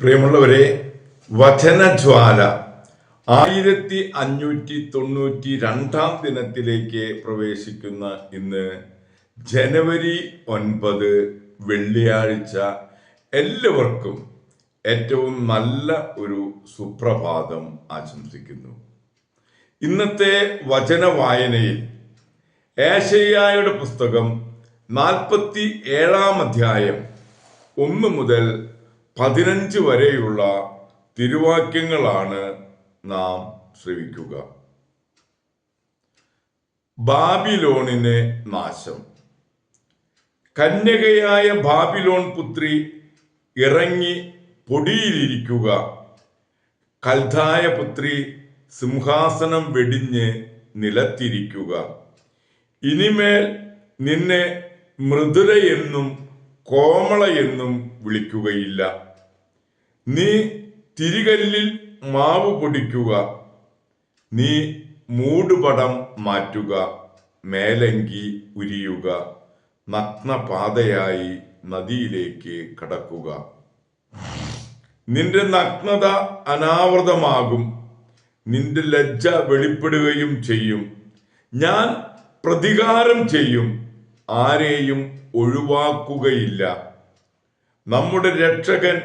പ്രിയമുള്ളവരെ വചനജ്വാല ആയിരത്തി അഞ്ഞൂറ്റി തൊണ്ണൂറ്റി രണ്ടാം ദിനത്തിലേക്ക് പ്രവേശിക്കുന്ന ഇന്ന് ജനുവരി ഒൻപത് വെള്ളിയാഴ്ച എല്ലാവർക്കും ഏറ്റവും നല്ല ഒരു സുപ്രഭാതം ആശംസിക്കുന്നു. ഇന്നത്തെ വചന വായനയിൽ ഏഷയ്യായുടെ പുസ്തകം നാൽപ്പത്തി ഏഴാം അധ്യായം ഒന്ന് മുതൽ പതിനഞ്ച് വരെയുള്ള തിരുവാക്യങ്ങളാണ് നാം ശ്രവിക്കുക. ബാബിലോണിന് നാശം. കന്യകയായ ബാബിലോൺ പുത്രി ഇറങ്ങി പൊടിയിലിരിക്കുക. കൽധായ പുത്രി സിംഹാസനം വെടിഞ്ഞ് നിലത്തിരിക്കുക. ഇനിമേൽ നിന്നെ മൃദുലയെന്നും കോമളയെന്നും വിളിക്കുകയില്ല. നീ തിരികല്ലിൽ മാവ് പൊടിക്കുക. നീ മൂടുപടം മാറ്റുക. മേലങ്കി ഉരിയുക. നഗ്നപാതയായി നദിയിലേക്ക് കടക്കുക. നിന്റെ നഗ്നത അനാവൃതമാകും. നിന്റെ ലജ്ജ വെളിപ്പെടുകയും ചെയ്യും. ഞാൻ പ്രതികാരം ചെയ്യും. ആരെയും ഒഴിവാക്കുകയില്ല. നമ്മുടെ രക്ഷകൻ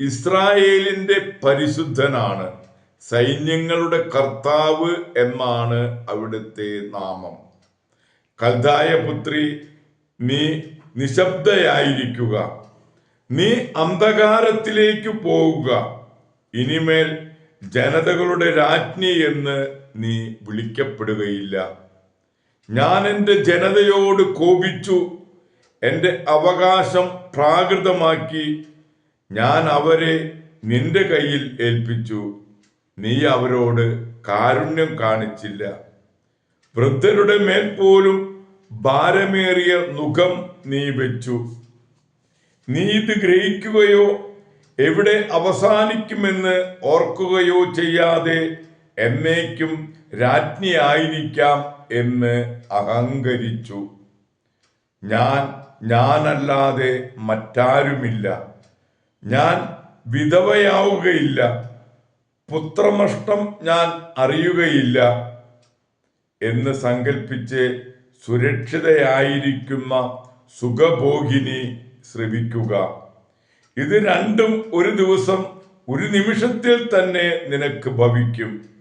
ഇസ്രായേലിന്റെ പരിശുദ്ധനാണ്. സൈന്യങ്ങളുടെ കർത്താവ് എന്നാണ് അവിടുത്തെ നാമം. കൽതായ പുത്രി നീ നിശബ്ദയായിരിക്കുക. നീ അന്ധകാരത്തിലേക്ക് പോവുക. ഇനിമേൽ ജനതകളുടെ രാജ്ഞി എന്ന് നീ വിളിക്കപ്പെടുകയില്ല. ഞാൻ എന്റെ ജനതയോട് കോപിച്ചു. എന്റെ അവകാശം പ്രാകൃതമാക്കി ഞാൻ അവരെ നിന്റെ കയ്യിൽ ഏൽപ്പിച്ചു. നീ അവരോട് കാരുണ്യം കാണിച്ചില്ല. വൃദ്ധരുടെ മേൽ പോലും ഭാരമേറിയ മുഖം നീ വെച്ചു. നീ ഇത് ഗ്രഹിക്കുകയോ എവിടെ അവസാനിക്കുമെന്ന് ഓർക്കുകയോ ചെയ്യാതെ എന്നേക്കും രാജ്ഞിയായിരിക്കാം എന്ന് അഹങ്കരിച്ചു. ഞാൻ ഞാനല്ലാതെ മറ്റാരുമില്ല. ഞാൻ വിധവയാവുകയില്ല. പുത്രനഷ്ടം ഞാൻ അറിയുകയില്ല എന്ന് സങ്കൽപ്പിച്ച് സുരക്ഷിതയായിരിക്കുന്ന സുഖഭോഗിനി ശ്രവിക്കുക. ഇത് രണ്ടും ഒരു ദിവസം ഒരു നിമിഷത്തിൽ തന്നെ നിനക്ക് ഭവിക്കും.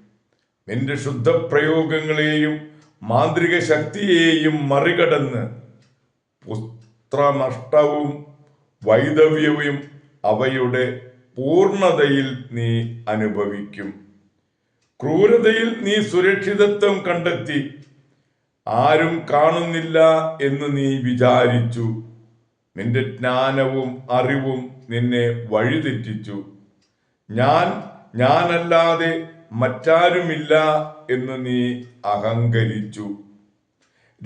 നിന്റെ ശുദ്ധപ്രയോഗങ്ങളെയും മാന്ത്രിക ശക്തിയെയും മറികടന്ന് പുത്രനഷ്ടവും വൈദവ്യവും അവയുടെ പൂർണതയിൽ നീ അനുഭവിക്കും. ക്രൂരതയിൽ നീ സുരക്ഷിതത്വം കണ്ടെത്തി. ആരും കാണുന്നില്ല എന്ന് നീ വിചാരിച്ചു. നിന്റെ ജ്ഞാനവും അറിവും നിന്നെ വഴിതെറ്റിച്ചു. ഞാൻ ഞാനല്ലാതെ മറ്റാരുമില്ല എന്ന് നീ അഹങ്കരിച്ചു.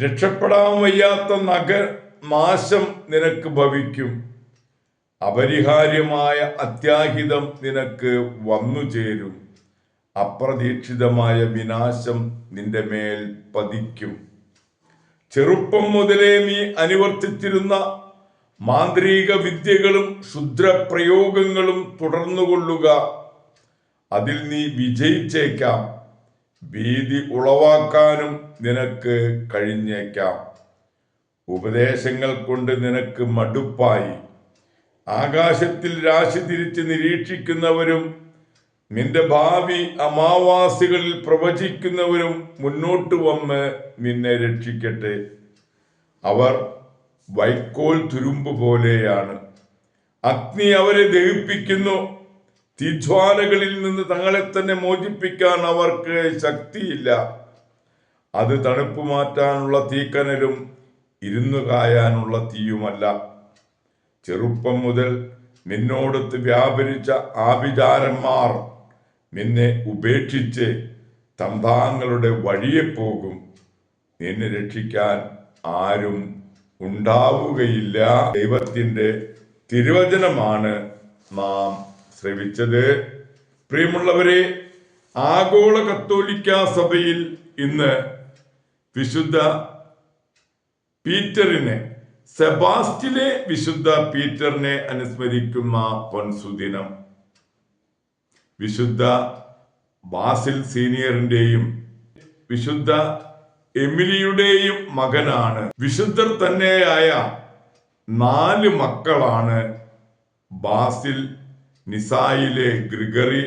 രക്ഷപ്പെടാൻ വയ്യാത്ത നഗ നാശം നിനക്ക് ഭവിക്കും. അപരിഹാര്യമായ അത്യാഹിതം നിനക്ക് വന്നു ചേരും. അപ്രതീക്ഷിതമായ വിനാശം നിന്റെ മേൽ പതിക്കും. ചെറുപ്പം മുതലേ നീ അനുവർത്തിച്ചിരുന്ന മാന്ത്രിക വിദ്യകളും ക്ഷുദ്രപ്രയോഗങ്ങളും തുടർന്നുകൊള്ളുക. അതിൽ നീ വിജയിച്ചേക്കാം. ഭീതി ഉളവാക്കാനും നിനക്ക് കഴിഞ്ഞേക്കാം. ഉപദേശങ്ങൾ കൊണ്ട് നിനക്ക് മടുപ്പായി. ആകാശത്തിൽ രാശി തിരിച്ച് നിരീക്ഷിക്കുന്നവരും നിന്റെ ഭാവി അമാവാസികളിൽ പ്രവചിക്കുന്നവരും മുന്നോട്ട് വന്ന് നിന്നെ രക്ഷിക്കട്ടെ. അവർ വൈക്കോൽ തുരുമ്പ് പോലെയാണ്. അഗ്നി അവരെ ദഹിപ്പിക്കുന്നു. തീജ്വാലകളിൽ നിന്ന് തങ്ങളെ തന്നെ മോചിപ്പിക്കാൻ അവർക്ക് ശക്തിയില്ല. അത് തണുപ്പ് മാറ്റാനുള്ള തീക്കനലും ഇരുന്നു കായാനുള്ള തീയുമല്ല. ചെറുപ്പം മുതൽ നിന്നോടത്ത് വ്യാപരിച്ച ആഭിചാരന്മാർ നിന്നെ ഉപേക്ഷിച്ച് തമ്പാങ്ങളുടെ വഴിയെ പോകും. നിന്നെ രക്ഷിക്കാൻ ആരും ഉണ്ടാവുകയില്ല. ദൈവത്തിന്റെ തിരുവചനമാണ് നാം ശ്രവിച്ചത്. പ്രിയമുള്ളവരെ ആഗോള കത്തോലിക്ക സഭയിൽ ഇന്ന് വിശുദ്ധ പീറ്ററിനെ സെബാസ്റ്റിലെ വിശുദ്ധ പീറ്ററിനെ അനുസ്മരിക്കുന്ന പൊൻസുദിനം. വിശുദ്ധ ബാസിൽ സീനിയറിന്റെയും വിശുദ്ധ എമിലിയുടെയും മകനാണ്. വിശുദ്ധർ തന്നെയായ നാല് മക്കളാണ് ബാസിൽ നിസായിലെ ഗ്രിഗറി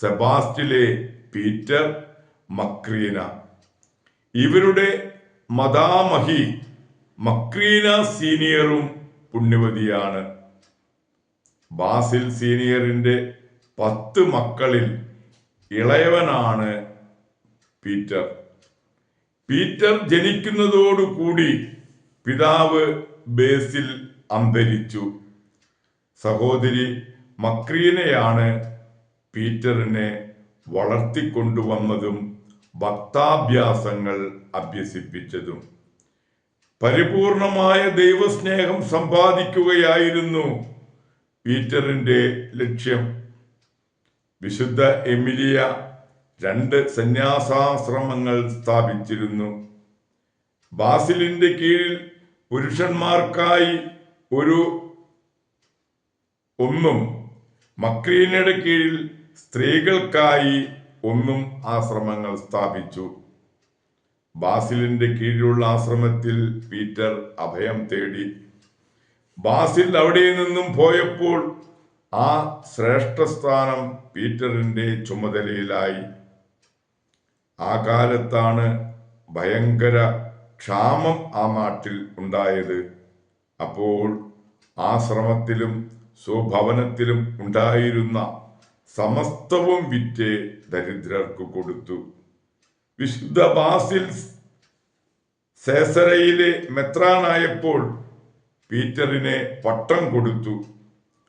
സെബാസ്റ്റിലെ പീറ്റർ മക്രീന. ഇവരുടെ മദാമഹി മക്രീന സീനിയറും പുണ്യവതിയാണ്. ബാസിൽ സീനിയറിന്റെ പത്ത് മക്കളിൽ ഇളയവനാണ് പീറ്റർ. പീറ്റർ ജനിക്കുന്നതോടുകൂടി പിതാവ് ബേസിൽ അന്തരിച്ചു. സഹോദരി മക്രീനയാണ് പീറ്ററിനെ വളർത്തിക്കൊണ്ടുവന്നതും ഭക്താഭ്യാസങ്ങൾ അഭ്യസിപ്പിച്ചതും. പരിപൂർണമായ ദൈവസ്നേഹം സമ്പാദിക്കുകയായിരുന്നു പീറ്ററിന്റെ ലക്ഷ്യം. വിശുദ്ധ എമിലിയ രണ്ട് സന്യാസാശ്രമങ്ങൾ സ്ഥാപിച്ചിരുന്നു. ബാസിലിന്റെ കീഴിൽ പുരുഷന്മാർക്കായി ഒരു ഒന്നും മക്രീനയുടെ കീഴിൽ സ്ത്രീകൾക്കായി ഒന്നും ആശ്രമങ്ങൾ സ്ഥാപിച്ചു. ബാസിലിന്റെ കീഴിലുള്ള ആശ്രമത്തിൽ പീറ്റർ അഭയം തേടി. ബാസിൽ അവിടെ നിന്നും പോയപ്പോൾ ആ ശ്രേഷ്ഠസ്ഥാനം പീറ്ററിന്റെ ചുമതലയിലായി. ആ കാലത്താണ് ഭയങ്കര ക്ഷാമം ആ നാട്ടിൽ ഉണ്ടായത്. അപ്പോൾ ആശ്രമത്തിലും സ്വഭവനത്തിലും ഉണ്ടായിരുന്ന സമസ്തവും വിറ്റ് ദരിദ്രർക്ക് കൊടുത്തു. വിശുദ്ധ ബാസിൽ സേസരയിലെ മെത്രാനായപ്പോൾ പീറ്ററിനെ പട്ടം കൊടുത്തു.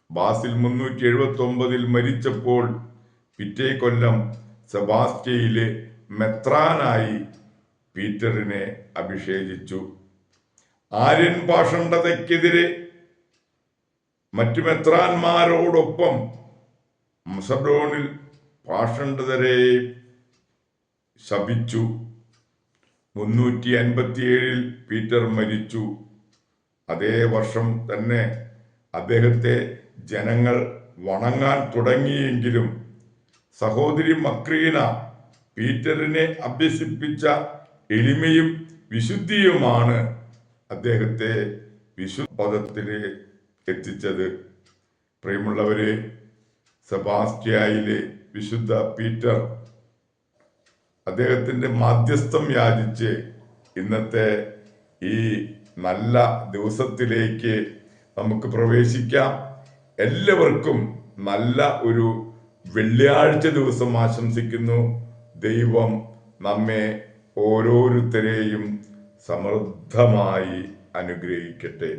ബാസിൽ മുന്നൂറ്റി എഴുപത്തി ഒമ്പതിൽ മരിച്ചപ്പോൾ പിറ്റേ കൊല്ലം സെബാസ്റ്റ്യയിലെ മെത്രാനായി പീറ്ററിനെ അഭിഷേചിച്ചു ആര്യൻ പാഷണ്ഡതയ്ക്കെതിരെ മറ്റു മെത്രാന്മാരോടൊപ്പം മസഡോണിൽ പാഷണ്ഡതരെ ശപിച്ചു. മുന്നൂറ്റി അൻപത്തിയേഴിൽ പീറ്റർ മരിച്ചു. അതേ വർഷം തന്നെ അദ്ദേഹത്തെ ജനങ്ങൾ വണങ്ങാൻ തുടങ്ങിയെങ്കിലും സഹോദരി മക്രീന പീറ്ററിനെ അഭ്യസിപ്പിച്ച എളിമയും വിശുദ്ധിയുമാണ് അദ്ദേഹത്തെ വിശുദ്ധപദത്തിലെ എത്തിച്ചത് പ്രിയമുള്ളവരെ സെബാസ്റ്റ്യായിലെ വിശുദ്ധ പീറ്റർ അദ്ദേഹത്തിന്റെ മാധ്യസ്ഥം യാചിച്ച് ഇന്നത്തെ ഈ നല്ല ദിവസത്തിലേക്ക് നമുക്ക് പ്രവേശിക്കാം. എല്ലാവർക്കും നല്ല ഒരു വെള്ളിയാഴ്ച ദിവസം ആശംസിക്കുന്നു. ദൈവം നമ്മെ ഓരോരുത്തരെയും സമൃദ്ധമായി അനുഗ്രഹിക്കട്ടെ.